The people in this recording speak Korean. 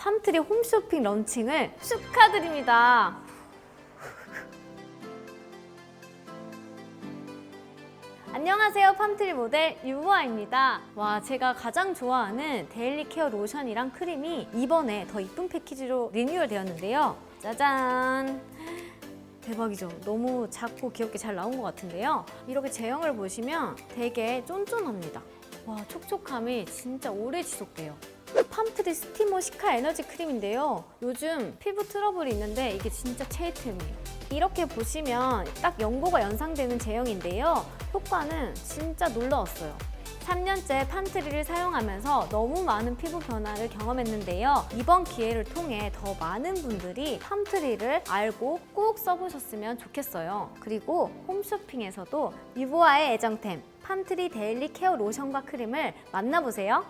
팜트리 홈쇼핑 런칭을 축하드립니다. 안녕하세요. 팜트리 모델 유보아입니다. 와, 제가 가장 좋아하는 데일리 케어 로션이랑 크림이 이번에 더 이쁜 패키지로 리뉴얼 되었는데요. 짜잔! 대박이죠. 너무 작고 귀엽게 잘 나온 것 같은데요. 이렇게 제형을 보시면 되게 쫀쫀합니다. 와, 촉촉함이 진짜 오래 지속돼요. 팜트리 스티머 시카 에너지 크림인데요. 요즘 피부 트러블이 있는데 이게 진짜 최애템이에요. 이렇게 보시면 딱 연고가 연상되는 제형인데요. 효과는 진짜 놀라웠어요. 3년째 팜트리를 사용하면서 너무 많은 피부 변화를 경험했는데요. 이번 기회를 통해 더 많은 분들이 팜트리를 알고 꼭 써보셨으면 좋겠어요. 그리고 홈쇼핑에서도 유보아의 애정템 팜트리 데일리 케어 로션과 크림을 만나보세요.